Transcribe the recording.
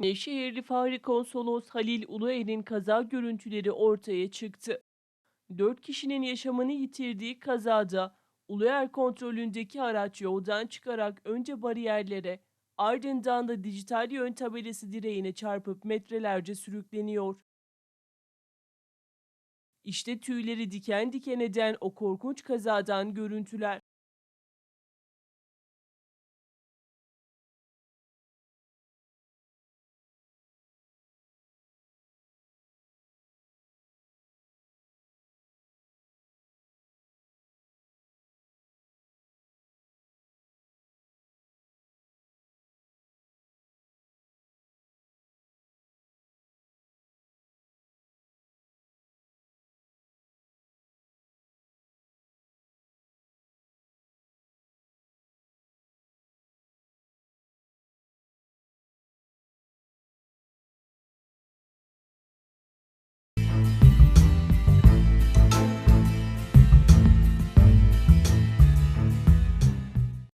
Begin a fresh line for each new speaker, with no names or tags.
Nevşehirli Fahri Konsolos Halil Uluer'in kaza görüntüleri ortaya çıktı. Dört kişinin yaşamını yitirdiği kazada Uluer kontrolündeki araç yoldan çıkarak önce bariyerlere ardından da dijital yön tabelası direğine çarpıp metrelerce sürükleniyor. İşte tüyleri diken diken eden o korkunç kazadan görüntüler.